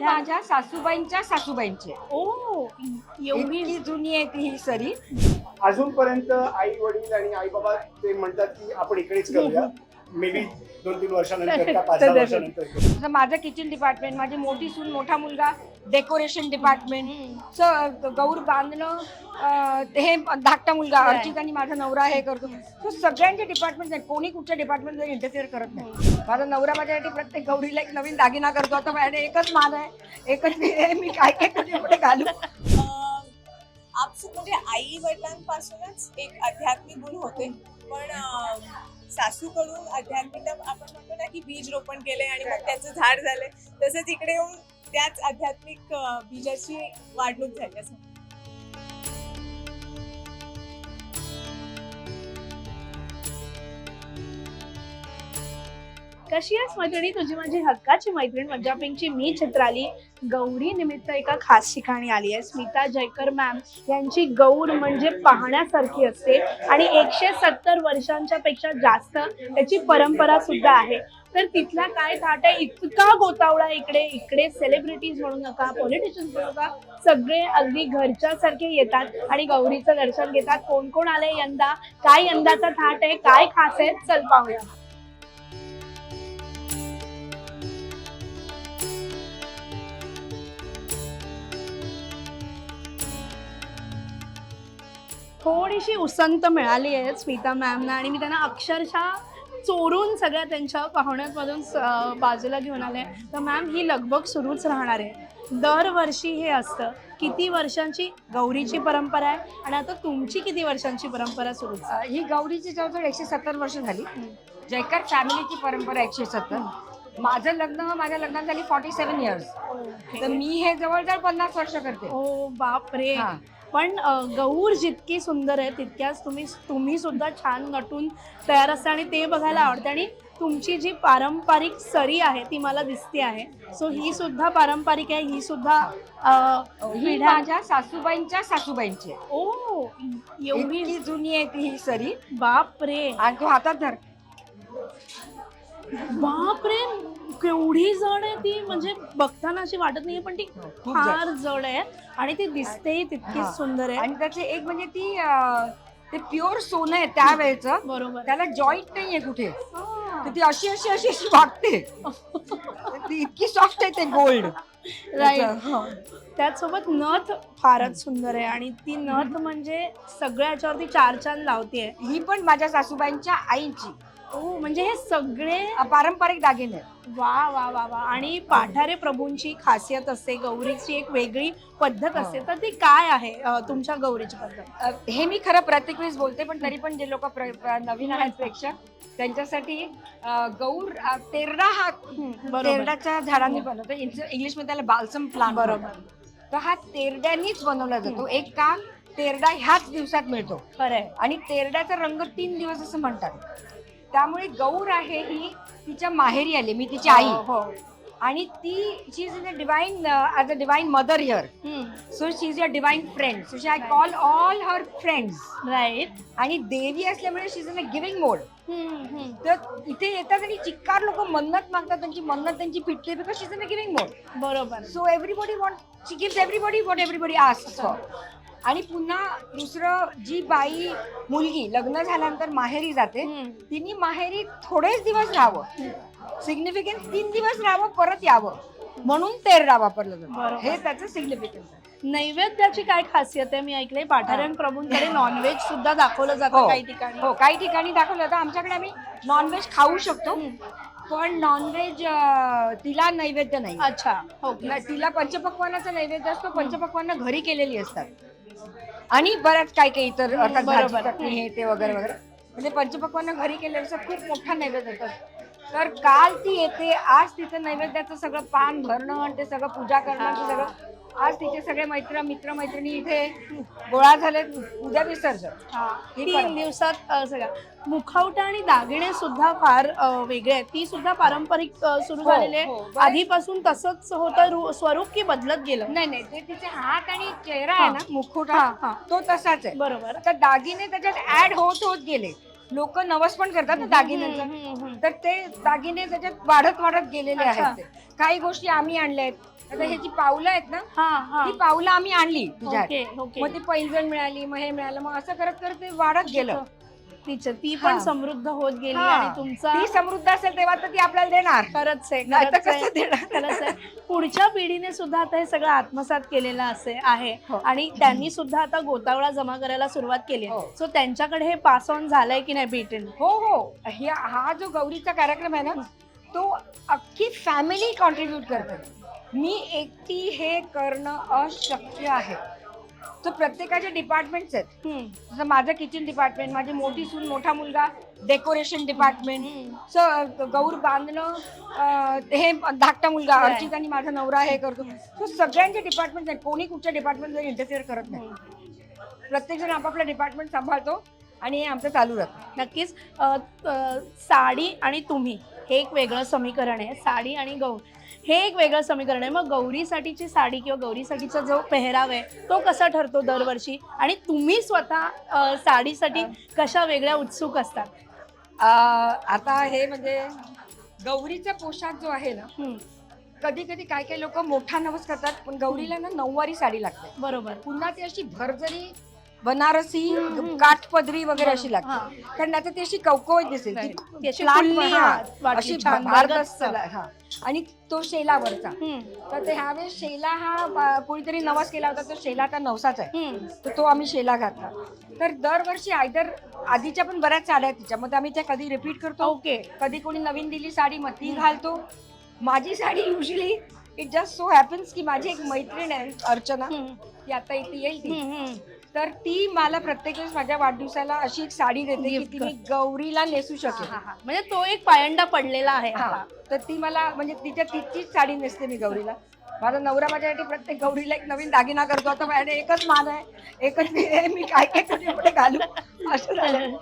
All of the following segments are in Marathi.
माझ्या सासूबाईंच्या सासूबाईंचे. ओ एवढी इतकी जुनी आहे ती ही सरी. अजूनपर्यंत आई वडील आणि आई बाबा ते म्हणतात की आपण इकडेच करूया. मे बी दोन तीन वर्षानंतर का पाच सहा वर्षानंतर करू. जसं माझं किचन डिपार्टमेंट माझी मोठी सून मोठा मुलगा डेकोरेशन डिपार्टमेंट. गौर बांधणं अं, हे धाकटा मुलगा Right. आणि माझा नवरा हे करतो. तो सगळ्यांचे डिपार्टमेंट नाही कोणी कुठच्या डिपार्टमेंट इंटरफिअर करत नाही. माझा नवरा माझ्यासाठी प्रत्येक गौरीला एक नवीन दागिना करतो. आता माझ्याकडे एकच मान आहे. एकच हे आहे, मी काय काय कधी कुठे घालू? अं, म्हणजे आई वडिलांपासूनच एक आध्यात्मिक गुण होते. पण अं, सासूकडून आध्यात्मिकता आपण म्हणतो ना की बीज रोपण केले आणि मग त्याचं झाड झालंय तसंच इकडे येऊन त्याच आध्यात्मिक बीजाची वाढणूक झाली असं. कशी आहेस मैत्रिणी? तुझी माझी हक्काची मैत्रीण पंजाबिंगची मी चित्राली. गौरी निमित्त एका खास ठिकाणी आली आहे. स्मिता जयकर मॅम यांची गौर म्हणजे पाहण्यासारखी असते. आणि एकशे सत्तर वर्षांच्या पेक्षा जास्त त्याची परंपरा सुद्धा आहे. तर तिथला काय थाट आहे? इतका गोतावळा इकडे इकडे सेलिब्रिटीज म्हणू नका पॉलिटिशियन्स म्हणू नका. सगळे अगदी घरच्यासारखे येतात आणि गौरीचं दर्शन घेतात. कोण कोण आले यंदा? काय यंदाचा थाट आहे? काय खास आहे? चल पाहूया. थोडीशी उसंत मिळाली आहे स्मिता मॅमना आणि मी त्यांना अक्षरशः चोरून सगळ्या त्यांच्या पाहुण्यांमधून बाजूला घेऊन आले. तर मॅम ही लगबग सुरूच राहणार आहे. दरवर्षी हे असतं. किती वर्षांची गौरीची परंपरा आहे आणि आता तुमची किती वर्षांची परंपरा सुरू ही गौरीची जवळजवळ एकशे सत्तर वर्ष झाली. जयकर फॅमिलीची परंपरा एकशे सत्तर. माझं लग्न माझ्या लग्नात झाली फॉर्टी सेव्हन इयर्स तर मी हे जवळजवळ पन्नास वर्ष करते. ओ बापरे. हा. पण गौर जितकी सुंदर आहे तितक्याच तुम्ही तुम्ही सुद्धा छान नटून तयार असता आणि ते बघायला आवडते. आणि तुमची जी पारंपरिक सरी आहे ती मला दिसते आहे. सो ही सुद्धा पारंपरिक आहे ही सुद्धा अ, ही पिढ्या माझ्या सासूबाईंच्या सासूबाईंचे ओ एवढी इतकी जुनी आहे ती ही सरी. बापरे. आणि तो हातात धर बापरे. केवढी जड आहे ती म्हणजे बघताना अशी वाटत नाहीये पण ती खूप जड. फार जड आहे आणि ती दिसतेही तितकीच हा. सुंदर आहे. आणि त्याचे एक म्हणजे ती अं, ते प्युअर सोनं आहे त्यावेळेचं. बरोबर. त्याला जॉईंट नाहीये कुठे. हा. तर ती अशी अशी अशी अशी वागते. ती इतकी सॉफ्ट आहे ते गोल्ड. राईट त्याचसोबत नथ फारच सुंदर आहे आणि ती नथ म्हणजे सगळ्या याच्यावरती चार चांद लावते ही पण माझ्या सासूबाईंच्या आईची. ओ म्हणजे हे सगळे पारंपरिक दागिने. वा वा वा वा. आणि पाठारे प्रभूंची खासियत असते गौरीची एक वेगळी पद्धत असते. तर ती काय आहे अ, तुमच्या गौरीची पद्धत? अ, हे मी खरं प्रत्येक वेळेस बोलते पण तरी पण जे लोक नवीन आहेत प्रेक्षक त्यांच्यासाठी अ, गौर अ, तेरडा हा बरोबर तेरडाच्या झाडांनी बनवतो. इंग्लिशमध्ये त्याला बाल्सम प्लांट बरोबर. तर हा तेरड्यांनीच बनवला जातो. एक का तेरडा ह्याच दिवसात मिळतो. खरंय आणि तेरड्याचा रंग तीन दिवस असं म्हणतात. त्यामुळे गौर आहे ही तिच्या माहेरी आली मी तिची आई. हो. आणि ती she is a divine as a divine mother here. So she is a divine friend so she I call all her friends right आणि देवी असल्यामुळे she is in a giving mode. तर इथे येतात आणि चिक्कार लोक मन्नत मागतात त्यांची मन्नत त्यांची फिटते because she is in a giving mode बरोबर. So everybody want she gives everybody what everybody ask आणि पुन्हा दुसरं जी बाई मुलगी लग्न झाल्यानंतर माहेरी जाते. तिने माहेरी थोडेच दिवस राहावं. सिग्निफिकन्स तीन दिवस राहावं परत यावं. म्हणून तेरडा वापरलं जातं. हे त्याचं सिग्निफिकन्स आहे. नैवेद्याची काय खासियत आहे? मी ऐकलंय पाठाऱ्यां प्रभूंकडे नॉनव्हेज सुद्धा दाखवलं जातं हो. काही ठिकाणी. हो काही ठिकाणी दाखवलं जातं. आमच्याकडे आम्ही नॉनव्हेज खाऊ शकतो पण नॉनव्हेज तिला नैवेद्य नाही. अच्छा नाही, तिला पंचपक्वानाचा नैवेद्य असतो. पंचपक्वानं घरी केलेली असतात. आणि बऱ्याच काय काही इतर अर्थात भाजी, बरोबर. चटणी हे ते वगैरे वगैरे म्हणजे पंचपक्वानं घरी असतात खूप मोठा नैवेद्य असतात तर काल ती येते आज तिचं नैवेद्याचं सगळं पान भरणं आणि ते सगळं पूजा करणं ते सगळं आज तिचे सगळे मैत्र मित्र मैत्रिणी इथे गोळा झाले उद्या विसर्जन. हा, तीन परंपरा. दिवसात अ, सगळं मुखवटा आणि दागिने सुद्धा फार अ, वेगळे आहेत. ती सुद्धा पारंपरिक अ, सुरू हो, झालेले हो, आधीपासून तसंच होतं रु- स्वरूप की बदलत गेलं? नाही नाही. ते तिचे हात आणि चेहरा आहे ना मुखवटा हा, हा. तो तसाच आहे. बरोबर. तर दागिने त्याच्यात ऍड होत होत गेले. लोक नवस पण करतात ना दागिन्यांचं. हम्म, हम्म, हम्म. तर ते दागिने त्याच्यात वाढत वाढत गेलेले अच्छा. आहेत ते. काही गोष्टी आम्ही आणल्या आहेत. आता हे जी पावलं आहेत ना हा हा. ती पावलं आम्ही आणली तुझ्या ओके ओके. मग ती पैंजण मिळाली मग हे मिळालं मग असं करत करत ते वाढत गेलं. तिचं ती पण हा. समृद्ध होत गेली हा. आणि तुमचा ती समृद्ध असेल तेव्हा तर ती आपल्याला देणार. खरंच आहे नाही तर खरंच आहे. कसं देणार? खरंच आहे. पुढच्या पिढीने सुद्धा आता हे सगळं आत्मसात केलेलं असे आहे. हो. आणि त्यांनी सुद्धा आता गोतावळा जमा करायला सुरुवात केली हो. सो त्यांच्याकडे हे पास ऑन झालंय की नाही पेटंट हो हो. हा जो गौरीचा कार्यक्रम आहे ना तो अख्खी फॅमिली कॉन्ट्रीब्यूट करते मी एकटी हे करणं अशक्य आहे. तर प्रत्येकाचे डिपार्टमेंट्स आहेत. जसं माझं किचन डिपार्टमेंट माझी मोठी सून मोठा मुलगा डेकोरेशन डिपार्टमेंट सो गौर बांधणं अं, हे धाकटा मुलगा Right. अर्चित आणि माझा नवरा हे करतो. तो सगळ्यांचे डिपार्टमेंट आहेत. कोणी कुठच्या डिपार्टमेंट इंटरफिअर करत नाही. प्रत्येक जण आपापला डिपार्टमेंट सांभाळतो आणि हे आमचं चालू राहतं. नक्कीच. अ, अ, साडी आणि तुम्ही. हे एक वेगळं समीकरण आहे साडी आणि गौर हे एक वेगळं समीकरण आहे. मग गौरीसाठीची साडी किंवा गौरीसाठीचा जो पेहराव आहे तो कसा ठरतो दरवर्षी? आणि तुम्ही स्वतः साडीसाठी कशा वेगळ्या उत्सुक असतात? आता हे म्हणजे गौरीचा पोशाख जो आहे ना कधी कधी काय काय लोक मोठा नवस करतात पण गौरीला ना नऊवारी साडी लागते. बरोबर. पुन्हा ती अशी भरजरी बनारसी. काठपदरी वगैरे अशी. लागते. कारण आता ती अशी कवकवत दिसेल. ती अशी flat फुलली हा, हात वाटली अशी छान, भारदस्त भरगच्च. हा. आणि तो शेलावरचा. तर ते ह्यावेळेस शेला हा बा- कोणीतरी नवस केला होता तो शेला आता नवसाच आहे. तर तो आम्ही शेला घातला. तर दरवर्षी आयदर आधीच्या पण बऱ्याच साड्या आहेत तिच्या. मग आम्ही त्या कधी रिपीट करतो. ओके. कधी कोणी नवीन दिली साडी मग ती घालतो. माझी sari usually it just so happens की माझी एक मैत्रीण आहे अर्चना. ती आता इथे येईल ती. तर ती मला प्रत्येक वेळेस माझ्या वाढदिवसाला अशी एक साडी देते की Gift ती मी गौरीला नेसू शकेल हा, हा. म्हणजे तो एक पायंडा पडलेला आहे हा. तर ती मला म्हणजे तिच्या तिचीच साडी नेसते मी गौरीला. माझा नवरा माझ्यासाठी प्रत्येक गौरीला एक नवीन दागिना करतो. आता माझ्याकडे एकच मान आहे. एकच मी मी काय काय कुठे कुठे घालू. असं झालं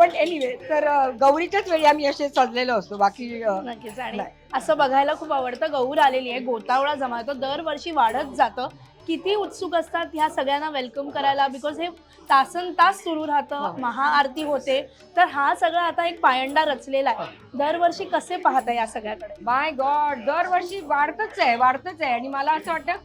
पण एनिवे तर गौरीच्याच वेळी आम्ही असे सजलेलो असतो बाकी अं, नक्कीच आणि नाही. असं बघायला खूप आवडतं गौर आलेली आहे गोतावळा जमा आहे. तो दरवर्षी वाढत जातं किती उत्सुक असतात ह्या सगळ्यांना वेलकम करायला बिकॉज हे तासन तास सुरू राहतं हो. महाआरती होते तर हा सगळा आता एक पायंडा रचलेला आहे दरवर्षी कसे पाहता या सगळ्याकडे माय गॉड दरवर्षी वाढतच आहे वाढतच आहे आणि मला असं वाटतं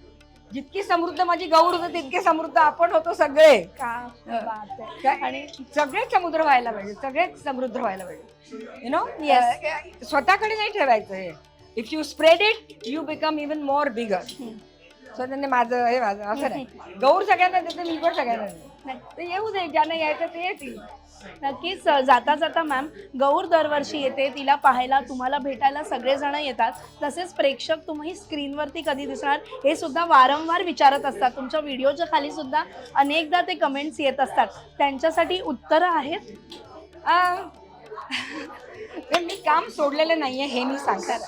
जितकी समृद्ध माझी गौर होतं तितके समृद्ध आपण होतो सगळे. काय? आणि सगळेच समुद्र व्हायला पाहिजे सगळेच समृद्ध व्हायला पाहिजे. You know. स्वतःकडे नाही ठेवायचं हे. If you spread it you become even more bigger. So त्यांनी माझं हे माझं असं नाही. गौर सगळ्यांना देते मी पण सगळ्यांना देते. येऊ दे ज्यांना यायचं ते येतील. नक्कीच जाता जाता मॅम गौर दरवर्षी येते तिला पाहायला तुम्हाला भेटायला सगळेजण येतात. तसेच प्रेक्षक तुम्ही स्क्रीनवरती कधी दिसणार हे सुद्धा वारंवार विचारत असतात. तुमच्या व्हिडिओच्या खाली सुद्धा अनेकदा ते कमेंट्स येत असतात. त्यांच्यासाठी उत्तरं आहेत. मी काम सोडलेलं नाहीये हे मी सांगतात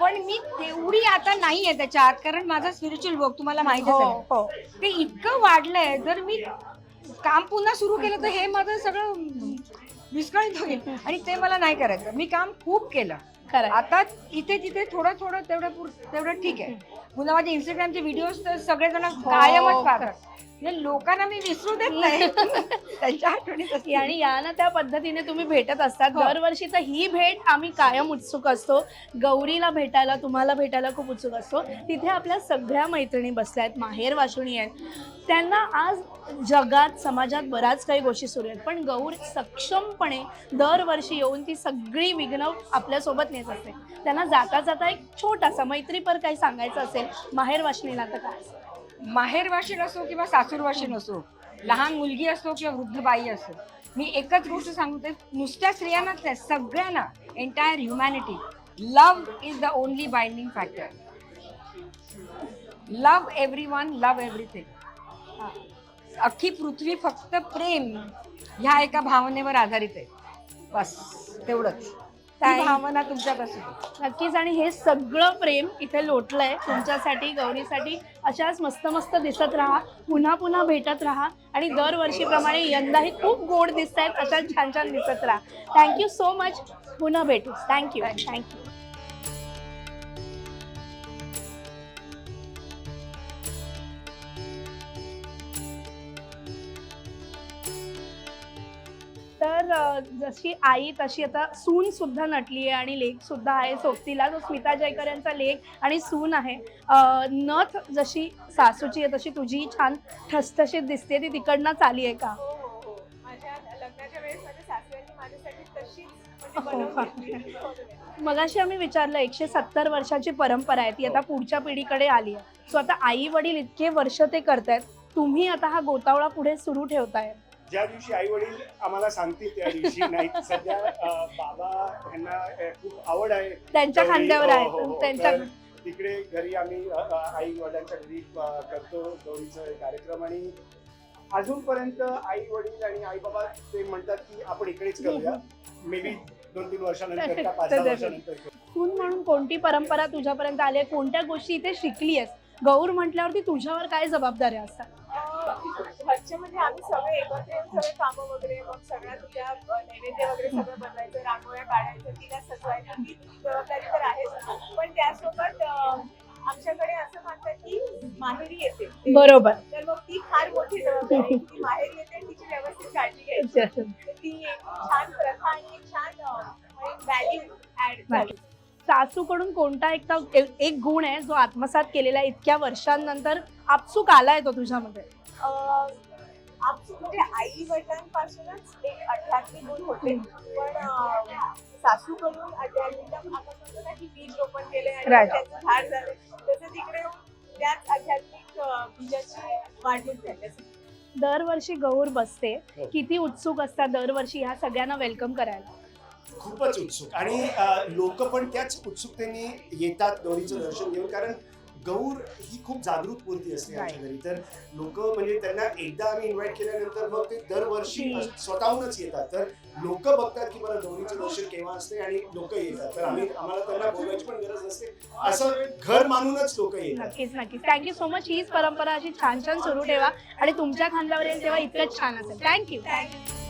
पण मी तेवढी आता नाहीये त्याच्यात कारण माझा स्पिरिच्युअल वर्क तुम्हाला माहितीच हो आहे हो. ते इतकं वाढलंय जर मी काम पुन्हा सुरू केलं तर हे माझं सगळं विस्कळीत होईल. आणि ते मला नाही करायचं. मी काम खूप केलं. आता इथे तिथे थोडं थोडं तेवढं तेवढं ठीक आहे. पुन्हा माझे इंस्टाग्रामचे व्हिडिओज तर सगळेजण कायमच पाहतात. म्हणजे लोकांना मी विसरू देत नाही. त्यांच्या आठवणीत. आणि या ना त्या पद्धतीने तुम्ही भेटत असतात. हो. दरवर्षी तर ही भेट आम्ही कायम उत्सुक असतो. गौरीला भेटायला तुम्हाला भेटायला खूप उत्सुक असतो. तिथे आपल्या सगळ्या मैत्रिणी बसल्या आहेत. माहेर वाशुणी आहेत. त्यांना आज जगात समाजात बऱ्याच काही गोष्टी सुरू आहेत. पण गौर सक्षमपणे दरवर्षी येऊन ती सगळी विघ्न आपल्यासोबत नेत असते. त्यांना जाता जाता एक छोटासा मैत्रीपर काही सांगायचं असेल माहेर वाशिणीला तर काय? माहेरवाशीन असो किंवा सासूरवाशीन असो लहान मुलगी असो किंवा वृद्ध बाई असो मी एकच गोष्ट सांगते नुसत्या स्त्रियांनाच नाही सगळ्यांना entire humanity love is the only binding factor love every one love everything अख्खी पृथ्वी फक्त प्रेम ह्या एका भावनेवर आधारित आहे. बस तेवढंच. भावना तुमच्यात असू नक्कीच आणि हे सगळं प्रेम इथे लोटलंय. तुमच्यासाठी गौरीसाठी अशाच मस्त मस्त दिसत राहा. पुन्हा पुन्हा भेटत राहा. आणि दरवर्षीप्रमाणे यंदाही खूप गोड दिसत आहेत अशाच छान छान दिसत राहा. थँक्यू सो मच पुन्हा भेटू. थँक्यू थँक्यू तर जशी आई तशी आता सून सुद्धा नटली आहे आणि लेख सुद्धा आहे सोबतीला. जो स्मिता जयकर यांचा लेख आणि सून आहे. नथ जशी सासूची आहे तशी तुझी छान ठसठशीत दिसते ती तिकडनंच आली आहे का? हो हो हो. म्हणजे. मगाशी आम्ही विचारलं एकशे सत्तर वर्षाची परंपरा आहे ती आता पुढच्या पिढीकडे आली आहे सो आता आई वडील इतके वर्ष ते करतायत तुम्ही आता हा गोतावळा पुढे सुरू ठेवताय ज्या दिवशी आई वडील आम्हाला सांगतील त्या दिवशी. नाही सध्या अं, बाबा यांना खूप आवड आहे. त्यांच्या गौरी- खांद्यावर हो, आहे. हो, हो. त्यांच्या तर तिकडे घरी आम्ही आई वडिलांच्या घरी अं, करतो गौरीचा कार्यक्रम आणि अजूनपर्यंत आई वडील आणि आई बाबा ते म्हणतात की आपण इकडेच करूया. मे बी दोन तीन वर्षानंतर का पाच सहा वर्षानंतर करू. सून म्हणून कोणती परंपरा तुझ्यापर्यंत आली आहे? कोणत्या गोष्टी इथे शिकली आहेस? गौर म्हटल्यावरती तुझ्यावर काय जबाबदाऱ्या असतात? अं, घरचे म्हणजे आम्ही सगळे एकत्र येऊन सगळे कामं वगैरे मग सगळ्या तुझ्या नैवेद्य वगैरे सगळं बनवायचं रांगोळ्या काढायचं तिला सजवायचं ती जबाबदारी तर आहेच. पण त्यासोबत आमच्याकडे असं म्हणतात की माहेरी येते. बरोबर. तर मग ती फार मोठी जबाबदारी. ती माहेरी येते तिची व्यवस्थित काळजी घ्यायची. ती एक छान प्रथा आणि एक छान व्हॅल्यू ऍड झाली. सासूकडून कोणता एक एक गुण आहे जो आत्मसात केलेला इतक्या वर्षांनंतर आपसूक आलाय तो तुझ्यामध्ये? म्हणजे आई वडिलांपासूनच एक आध्यात्मिक गुण होते. पण अं, सासूकडून आध्यात्मिक आपण म्हणतो ना की बीज रोपण केले आणि Right. त्याचं झाड झालं तसं तिकडे त्याच आध्यात्मिक बीजाची वाढवून झाली. दरवर्षी गौर बसते. हो. किती उत्सुक असतात दरवर्षी ह्या सगळ्यांना वेलकम करायला. खूपच उत्सुक. आणि लोक पण त्याच उत्सुकतेने येतात गौरीचं दर्शन घेऊन. कारण गौर ही खूप जागृत मूर्ती असते आमच्या घरी. तर लोक म्हणजे त्यांना एकदा आम्ही इन्व्हाइट केल्यानंतर मग ते दरवर्षी. स्वतःहूनच येतात. तर लोक बघतात की मला गौरीचं दर्शन केव्हा असते आणि लोक येतात. तर आम्ही आम्हाला त्यांना बोलवायची पण गरज नसते. असं घर मानूनच लोक येतात. नक्कीच नक्कीच. थँक्यू सो मच हीच परंपरा अशी छान छान सुरू ठेवा आणि तुमच्या खांद्यावर येईल तेव्हा इतकंच छान असेल. Thank you thank you